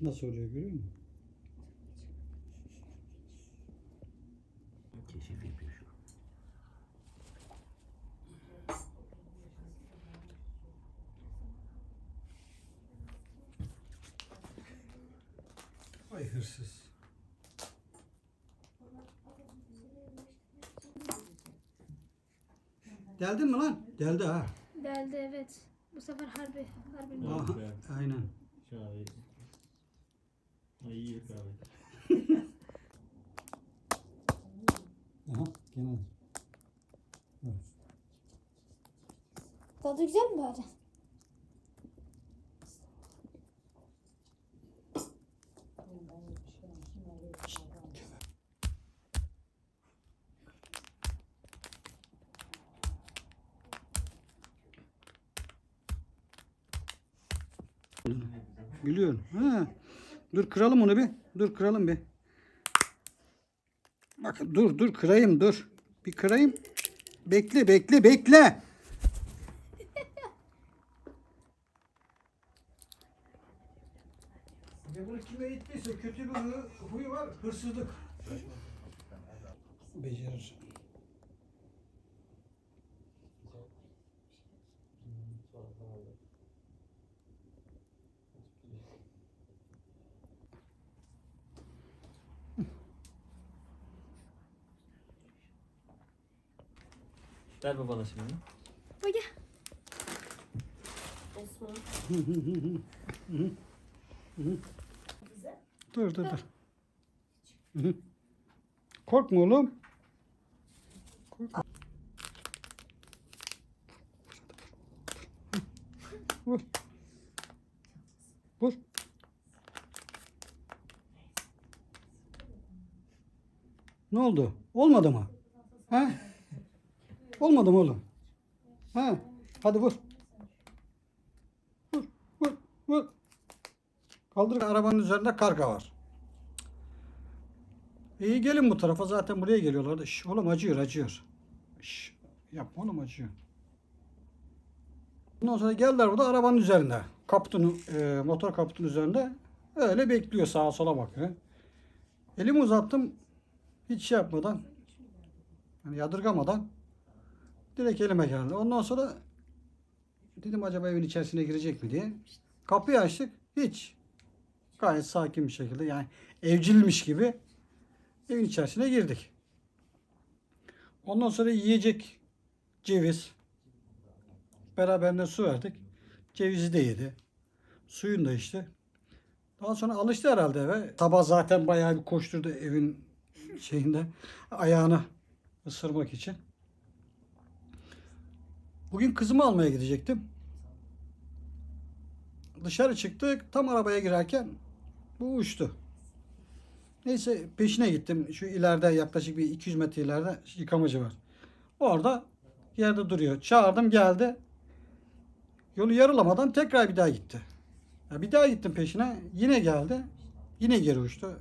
Nasıl oluyor görüyor musun? Keşif yapıyor şu an. Ay hırsız. Geldin mi lan? Geldi ha. Geldi evet. Bu sefer harbi. Harbi. Be. aynen. Şahane. Ay iyi kahve. Aha, gene. Evet. Tadı güzel mi bari? Biliyorum. Ha. Dur kıralım onu bir. Dur kıralım bir. Bak dur dur kırayım dur. Bir kırayım. Bekle bekle bekle. Ya bunu kime ettiyse kötü bir huyu var, hırsızlık. Becerir. Ver babana şimdi. Bak ya. Dur dur dur. Hı hı. Korkma oğlum. Korkma. Vur. Vur. Ne oldu? Olmadı mı? Ha? Olmadı mı oğlum? Ha? Hadi vur. Vur, vur, vur. Kaldır arabanın üzerinde karga var. İyi gelin bu tarafa zaten buraya geliyorlardı. Şş, oğlum acıyor acıyor. Şş, yapma oğlum acıyor. Ondan sonra geldiler burada arabanın üzerinde. Kaputun, e, motor kaputun üzerinde. Öyle bekliyor sağa sola bakıyor. Elimi uzattım. Hiç şey yapmadan. Yani yadırgamadan. Direkt elime geldi. Ondan sonra dedim acaba evin içerisine girecek mi diye. Kapıyı açtık. Hiç. Gayet sakin bir şekilde yani evcilmiş gibi evin içerisine girdik. Ondan sonra yiyecek ceviz. Beraberinde su verdik. Cevizi de yedi. Suyunu da içti. Daha sonra alıştı herhalde eve. Sabah zaten bayağı bir koşturdu evin şeyinde ayağını ısırmak için. Bugün kızımı almaya gidecektim. Dışarı çıktık. Tam arabaya girerken bu uçtu. Neyse peşine gittim. Şu ileride yaklaşık bir 200 metre ileride yıkamacı var. Orada yerde duruyor. Çağırdım geldi. Yolu yarılamadan tekrar bir daha gitti. Ya bir daha gittim peşine. Yine geldi. Yine geri uçtu.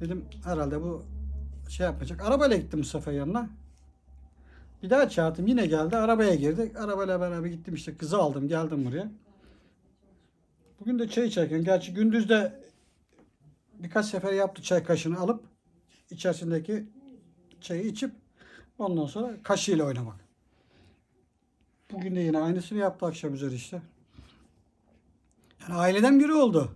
Dedim herhalde bu şey yapacak. Arabayla gittim sefer yanına. Bir daha çağırdım. Yine geldi. Arabaya girdik. Arabayla beraber gittim işte. Kızı aldım. Geldim buraya. Bugün de çay içerken. Gerçi gündüz de birkaç sefer yaptı çay kaşığını alıp içerisindeki çayı içip ondan sonra kaşığıyla oynamak. Bugün de yine aynısını yaptı akşam üzeri işte. Yani aileden biri oldu.